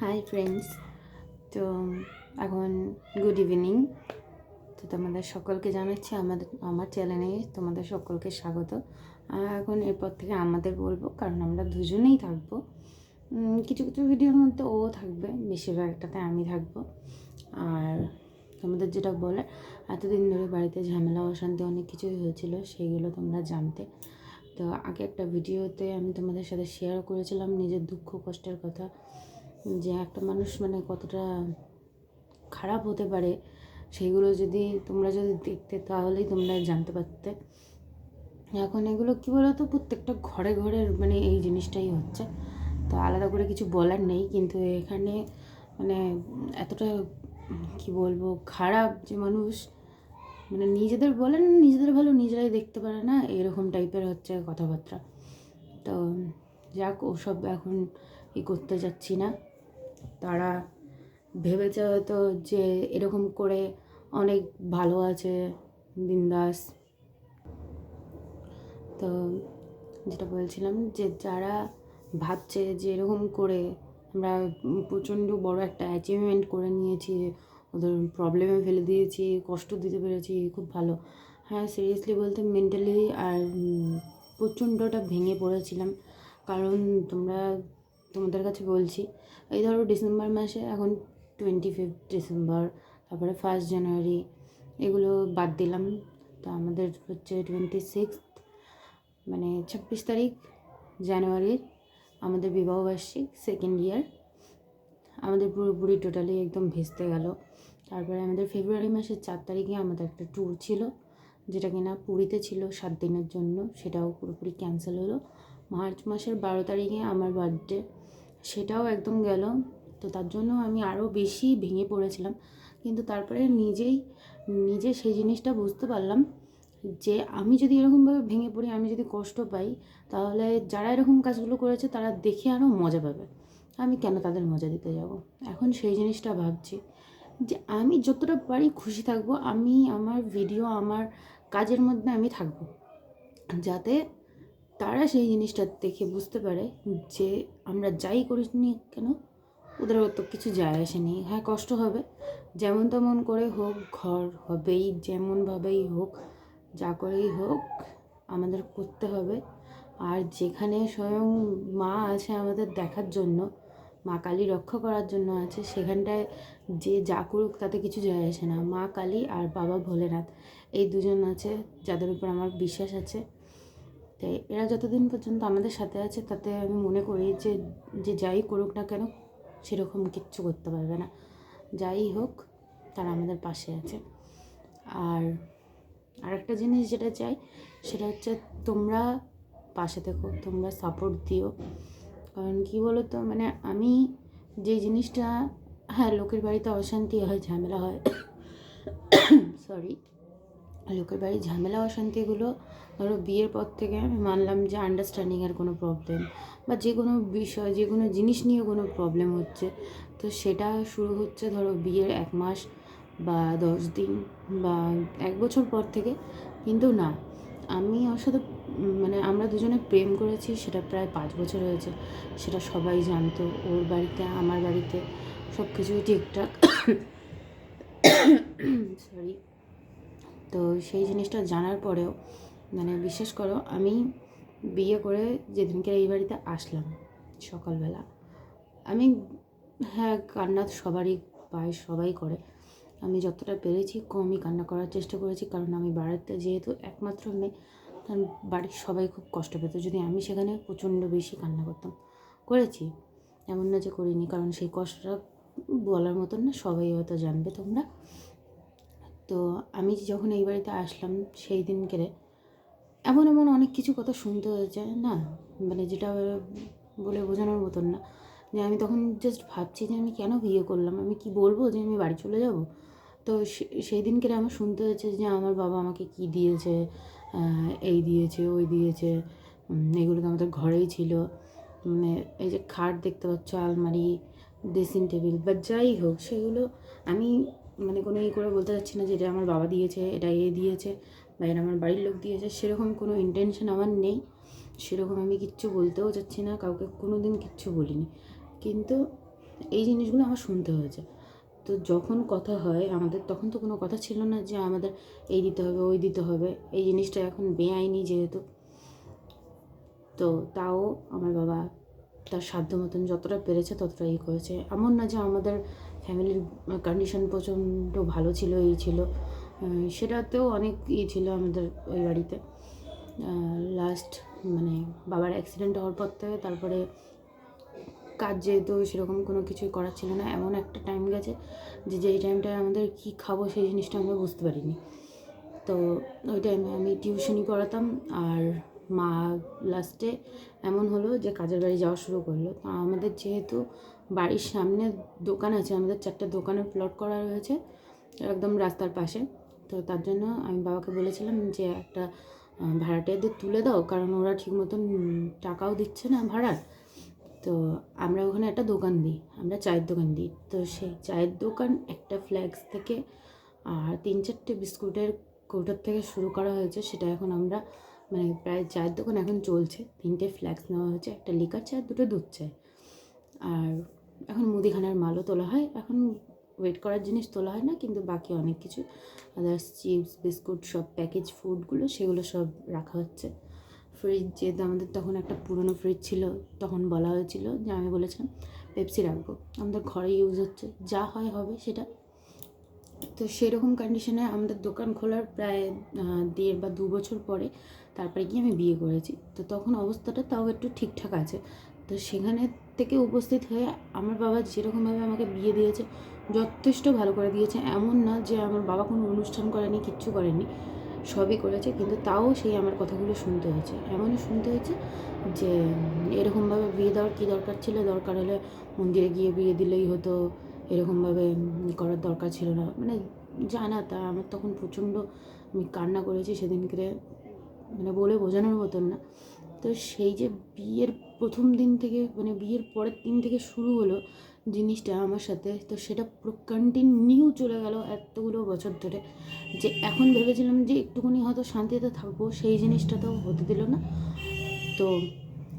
Hi friends তো, এখন good evening তো তোমাদের সকলকে জানাচ্ছি, আমাদের, আমার চ্যানেলে তোমাদের সকলকে স্বাগত। এখন এরপর থেকে আমাদের বলব, কারণ আমরা দুজনেই থাকব। কিছু কিছু ভিডিওর মধ্যে ও থাকবে, বেশিরভাগটাতে আমি থাকব। আর তোমাদের যেটা বলে এতদিন ধরে বাড়িতে ঝামেলা, অশান্তি অনেক কিছুই হয়েছিল, সেইগুলো তোমরা জানতে। তো আগে একটা ভিডিওতে আমি তোমাদের সাথে শেয়ার করেছিলাম, নিজের দুঃখ, কষ্টের কথা। যে একটা মানুষ মানে কতটা খারাপ হতে পারে সেইগুলো যদি তোমরা যদি দেখতে তাহলেই তোমরা জানতে পারতে। এখন এগুলো কী বলো তো প্রত্যেকটা ঘরে ঘরে মানে এই জিনিসটাই হচ্ছে। তো আলাদা করে কিছু বলার নেই, কিন্তু এখানে মানে এতটা কি বলব, খারাপ যে মানুষ মানে নিজেদের বলেন নিজেদের ভালো নিজেরাই দেখতে পারে না, এরকম টাইপের হচ্ছে কথাবার্তা। তো যাক, ওসব এখন ই করতে যাচ্ছি না। তারা ভেবেছে হয়তো যে এরকম করে অনেক ভালো আছে বিন্দাস। তো যেটা বলছিলাম যে যারা ভাবছে যে এরকম করে আমরা প্রচণ্ড বড় একটা অ্যাচিভমেন্ট করে নিয়েছি, ওদের প্রবলেমে ফেলে দিয়েছি, কষ্ট দিতে পেরেছি, খুব ভালো। হ্যাঁ সিরিয়াসলি বলতে মেন্টালি আর প্রচণ্ডটা ভেঙে পড়েছিলাম। কারণ তোমরা তোমাদের কাছে বলছি, এই ধরো ডিসেম্বর মাসে এখন টোয়েন্টি ফিফথ ডিসেম্বর, তারপরে ফার্স্ট জানুয়ারি এগুলো বাদ দিলাম। তো আমাদের হচ্ছে টোয়েন্টি সিক্স মানে ছাব্বিশ তারিখ জানুয়ারির আমাদের বিবাহবার্ষিক সেকেন্ড ইয়ার আমাদের পুরোপুরি টোটালি একদম ভেস্তে গেল। তারপরে আমাদের ফেব্রুয়ারি মাসের চার তারিখে আমাদের একটা ট্যুর ছিল, যেটা কিনা পুরীতে ছিল সাত দিনের জন্য, সেটাও পুরোপুরি ক্যান্সেল হলো। মার্চ মাসের বারো তারিখে আমার বার্থডে সেটাও একদম গেল। তো তার জন্য আমি আরও বেশি ভেঙে পড়েছিলাম। কিন্তু তারপরে নিজেই, নিজে সেই জিনিসটা বুঝতে পারলাম যে আমি যদি এরকমভাবে ভেঙে পড়ি, আমি যদি কষ্ট পাই, তাহলে যারা এরকম কাজগুলো করেছে তারা দেখে আরও মজা পাবে। আমি কেন তাদের মজা দিতে যাব? এখন সেই জিনিসটা ভাবছি যে আমি যতটা পারি খুশি থাকব, আমি আমার ভিডিও আমার কাজের মধ্যে আমি থাকব। যাতে তারা সেই জিনিসটা দেখে বুঝতে পারে যে আমরা যাই করিনি কেন, ওদের তো কিছু যায় আসেনি। হ্যাঁ কষ্ট হবে। যেমন তেমন করে হোক, ঘর হবেই যেমনভাবেই হোক, যা করেই হোক, আমাদের করতে হবে। আর যেখানে স্বয়ং মা আছে আমাদের দেখার জন্য, মা কালী রক্ষা করার জন্য আছে, সেখানটায় যে যা করুক তাতে কিছু যায় আসে না। মা কালী আর বাবা ভোলেনাথ, এই দুজন আছে যাদের উপর আমার বিশ্বাস আছে। তাই এরা যতদিন পর্যন্ত আমাদের সাথে আছে, তাতে আমি মনে করি যে যে যাই করুক না কেন, সেরকম কিচ্ছু করতে পারবে না। যাই হোক, তারা আমাদের পাশে আছে। আর আরেকটা জিনিস যেটা চাই, সেটা হচ্ছে তোমরা পাশে থেকো, তোমরা সাপোর্ট দিও। কারণ কী বলো তো মানে আমি যে জিনিসটা হ্যাঁ লোকের বাড়িতে অশান্তি হয়, ঝামেলা হয় সরি লোকের বাড়ির ঝামেলা, অশান্তিগুলো ধরো বিয়ের পর থেকে আমি মানলাম যে আন্ডারস্ট্যান্ডিংয়ের কোনো প্রবলেম বা যে কোনো বিষয়, যে কোনো জিনিস নিয়ে কোনো প্রবলেম হচ্ছে। তো সেটা শুরু হচ্ছে ধরো বিয়ের এক মাস বা দশ দিন বা এক বছর পর থেকে। কিন্তু না, আমি ওর সাথে মানে আমরা দুজনে প্রেম করেছি, সেটা প্রায় পাঁচ বছর হয়েছে। সেটা সবাই জানতো, ওর বাড়িতে, আমার বাড়িতে সব কিছুই ঠিকঠাক। সরি তো সেই জিনিসটা জানার পরেও মানে বিশ্বাস করো, আমি বিয়ে করে যেদিনকে এই বাড়িতে আসলাম, সকালবেলা, আমি হ্যাঁ কান্না সবারই পায়, সবাই করে। আমি যতটা পেরেছি কমই কান্না করার চেষ্টা করেছি, কারণ আমি বাড়িতে যেহেতু একমাত্র মেয়ে কারণ বাড়ির সবাই খুব কষ্ট পেত। যদি আমি সেখানে প্রচণ্ড বেশি কান্না করতাম, করেছি, এমন না যে করিনি, কারণ সেই কষ্টটা বলার মতন না, সবাই হয়তো জানবে তোমরা। তো আমি যখন এই বাড়িতে আসলাম, সেই দিনকে এমন এমন অনেক কিছু কথা শুনতে হয়েছে, না? মানে যেটা বলে বোঝানোর মতন না। যে আমি তখন জাস্ট ভাবছি যে আমি কেন বিয়ে করলাম? আমি কি বলব যে আমি বাড়ি চলে যাব? তো সেই দিনকে আমার শুনতে হয়েছে যে আমার বাবা আমাকে কি দিয়েছে এই দিয়েছে, ওই দিয়েছে এগুলো তো আমাদের ঘরেই ছিল। মানে এই যে খাট দেখতে পাচ্ছ, আলমারি ড্রেসিং টেবিল বা যাই হোক, সেগুলো আমি মানে কোনো ই করে বলতে চাচ্ছি না যে এটা আমার বাবা দিয়েছে, এটা এ দিয়েছে। বা আমার বাড়ির লোক দিয়েছে, সেরকম কোনো ইন্টেনশন আমার নেই। সেরকম আমি কিচ্ছু বলতেও চাচ্ছি না, কাউকে কোনো দিন কিচ্ছু বলিনি। কিন্তু এই জিনিসগুলো আমার শুনতে হয়েছে। তো যখন কথা হয়, আমাদের তখন তো কোনো কথা ছিল না যে আমাদের এই দিতে হবে, ওই দিতে হবে। এই জিনিসটা এখন বেআইনি যেহেতু। তো তাও আমার বাবা তার সাধ্য মতন যতটা পেরেছে ততটা ই করেছে। এমন না যে আমাদের ফ্যামিলির কন্ডিশন প্রচণ্ড ভালো ছিল, এই ছিল। সেটাতেও অনেক ইয়ে ছিল আমাদের ওই বাড়িতে। লাস্ট মানে বাবার অ্যাক্সিডেন্ট হওয়ার পর থেকে তারপরে কাজ যেহেতু সেরকম কোনো কিছুই করার ছিল না, এমন একটা টাইম গেছে যে যেই টাইমটায় আমাদের কী খাব সেই জিনিসটা আমরা বুঝতে পারিনি। তো ওই টাইমে আমি টিউশনি পড়াতাম আর মা লাস্টে এমন হলো যে কাজের বাড়ি যাওয়া শুরু করল। আমাদের যেহেতু বাড়ির সামনে দোকান আছে, আমাদের চারটে দোকানের প্লট করা রয়েছে, একদম রাস্তার পাশে। তো তার জন্য আমি বাবাকে বলেছিলাম যে একটা ভাড়াটিয়াদের তুলে দাও, কারণ ওরা ঠিক মতন টাকাও দিচ্ছে না ভাড়ার। তো আমরা ওখানে একটা দোকান দিই, আমরা চায়ের দোকান দিই। তো সেই চায়ের দোকান একটা ফ্ল্যাক্স থেকে, আর তিন চারটে বিস্কুটের কৌটোর থেকে শুরু করা হয়েছে, সেটা এখন আমরা মানে প্রায় চায়ের দোকান এখন চলছে। তিনটে ফ্ল্যাক্স নেওয়া হয়েছে, একটা লিকার চা দুটো দুধ চায়। আর এখন মুদিখানার মালও তোলা হয়, এখন ওয়েট করার জিনিস তোলা হয় না, কিন্তু বাকি অনেক কিছু। আদার্স চিপস বিস্কুট সব প্যাকেজ ফুডগুলো সেগুলো সব রাখা হচ্ছে। ফ্রিজ যেহেতু আমাদের তখন একটা পুরনো ফ্রিজ ছিল, তখন বলা হয়েছিল যে আমি বলেছিলাম পেপসি রাখব। আমাদের ঘরে ইউজ হচ্ছে, যা হয় হবে সেটা। তো সেরকম কন্ডিশনে আমাদের দোকান খোলার প্রায় দেড় বা দু বছর পরে তারপরে গিয়ে আমি বিয়ে করেছি। তো তখন অবস্থাটা তাও একটু ঠিকঠাক আছে। তো সেখানে থেকে উপস্থিত হয়ে আমার বাবা যেরকমভাবে আমাকে বিয়ে দিয়েছে, যথেষ্ট ভালো করে দিয়েছে। এমন না যে আমার বাবা কোনো অনুষ্ঠান করেনি, কিচ্ছু করেনি, সবই করেছে। কিন্তু তাও সেই আমার কথাগুলো শুনতে হয়েছে। এমনই শুনতে হয়েছে যে, এরকমভাবে বিয়ে দেওয়ার কী দরকার ছিল? দরকার হলে মন্দিরে গিয়ে বিয়ে দিলেই হতো। এরকমভাবে করার দরকার ছিল না। মানে জানা তা, আমার তখন প্রচণ্ড আমি কান্না করেছি সেদিনকে। মানে বলে বোঝানোর মতন না। তো সেই যে বিয়ের প্রথম দিন থেকে মানে বিয়ের পরের দিন থেকে শুরু হলো জিনিসটা আমার সাথে, তো সেটা পুরো কন্টিনিউ চলে গেল এতগুলো বছর ধরে। যে এখন ভেবেছিলাম যে একটুখানি হয়তো শান্তিতে থাকব, সেই জিনিসটা তো হতে দিল না। তো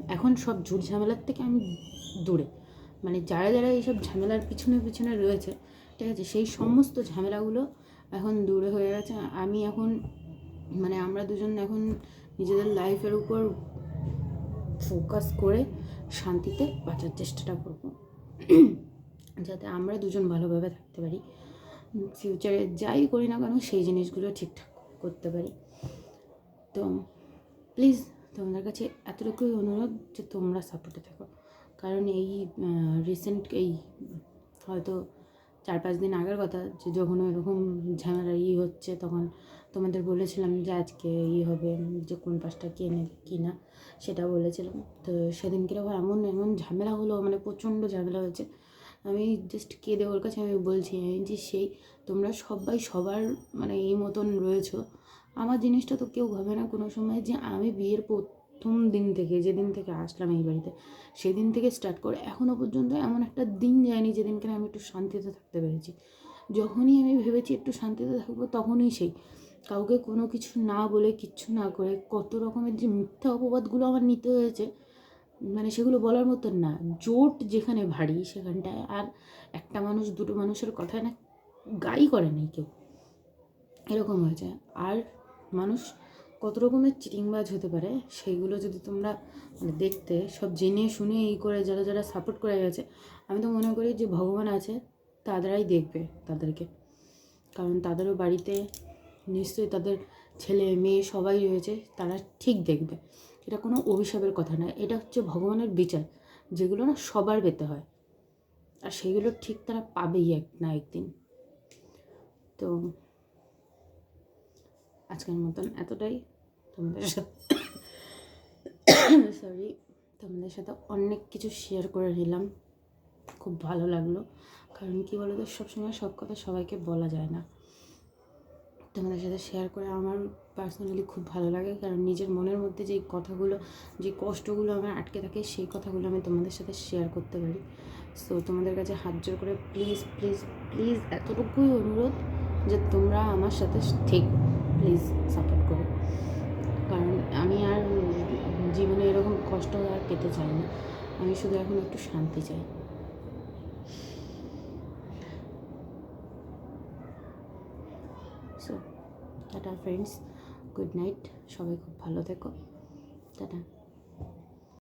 এখন সব ঝুট ঝামেলার থেকে আমি দূরে। মানে যারা যারা এইসব ঝামেলার পিছনে পিছনে রয়েছে, ঠিক আছে, সেই সমস্ত ঝামেলাগুলো এখন দূরে হয়ে গেছে। আমি এখন মানে আমরা দুজন এখন নিজেদের লাইফের উপর ফোকাস করে শান্তিতে বাঁচার চেষ্টাটা করব। যাতে আমরা দুজন ভালোভাবে থাকতে পারি। ফিউচারে যাই করি না কেন সেই জিনিসগুলো ঠিকঠাক করতে পারি। তো প্লিজ তোমাদের কাছে এতটুকুই অনুরোধ যে তোমরা সাপোর্টে থাকো। কারণ এই রিসেন্ট এই, হয়তো চার পাঁচ দিন আগের কথা যে যখন এরকম ঝামেলা ই হচ্ছে তখন তোমাদের বলেছিলাম যে আজকে ই হবে, যে কোন পাশটা কে নেবে কী না সেটা বলেছিলাম। তো সেদিন কীরকম এমন এমন ঝামেলা হলো মানে প্রচণ্ড ঝামেলা হয়েছে। আমি জাস্ট কেঁদে ওর কাছে আমি বলছি যে সেই, তোমরা সবাই সবার মানে এই মতন রয়েছো। আমার জিনিসটা তো কেউ ভাবে না কোনো সময় যে আমি বিয়ের প্রথম দিন থেকে, যেদিন থেকে আসলাম এই বাড়িতে, সেদিন থেকে স্টার্ট করে এখনও পর্যন্ত এমন একটা দিন যায়নি যেদিনকে আমি একটু শান্তিতে থাকতে পেরেছি। যখনই আমি ভেবেছি একটু শান্তিতে থাকব, তখনই সেই। কাউকে কোনো কিছু না বলে, কিচ্ছু না করে, কত রকমের যে মিথ্যা অপবাদগুলো আমার নিতে হয়েছে মানে সেগুলো বলার মতন না। জোট যেখানে ভারী, সেখানটায় আর একটা মানুষ, দুটো মানুষের কথায় না গাই করে নেই কেউ। এরকম হয়েছে। আর মানুষ কত রকমের চিটিংবাজ হতে পারে, সেইগুলো যদি তোমরা মানে দেখতে, সব জেনে শুনে এই করে যারা যারা সাপোর্ট করে গেছে, আমি তো মনে করি যে ভগবান আছে, তাদেরাই দেখবে তাদেরকে। কারণ তাদেরও বাড়িতে নিশ্চয়ই তাদের ছেলে, মেয়ে সবাই রয়েছে, তারা ঠিক দেখবে। এটা কোনো অভিশাপের কথা না, এটা হচ্ছে ভগবানের বিচার, যেগুলো না সবার পেতে হয়। আর সেগুলো ঠিক তারা পাবেই এক না একদিন। তো আজকের মতন এতটাই। তোমাদের সাথে সরি তোমাদের সাথে অনেক কিছু শেয়ার করে নিলাম। খুব ভালো লাগল। কারণ কি বলো তো সবসময় সব কথা সবাইকে বলা যায় না। তোমাদের সাথে শেয়ার করে আমার পার্সোনালি খুব ভালো লাগে। কারণ নিজের মনের মধ্যে যেই কথাগুলো, যে কষ্টগুলো আমার আটকে থাকে, সেই কথাগুলো আমি তোমাদের সাথে শেয়ার করতে পারি। সো তোমাদের কাছে হাত জোর করে প্লিজ প্লিজ প্লিজ এতটুকুই অনুরোধ যে তোমরা আমার সাথে থেকো। প্লিজ সাপোর্ট করো। কারণ আমি আর জীবনে এরকম কষ্ট আর পেতে চাই না। আমি শুধু এখন একটু শান্তি চাই। So tata friends good night সবাই খুব ভালো থেকো। টাটা।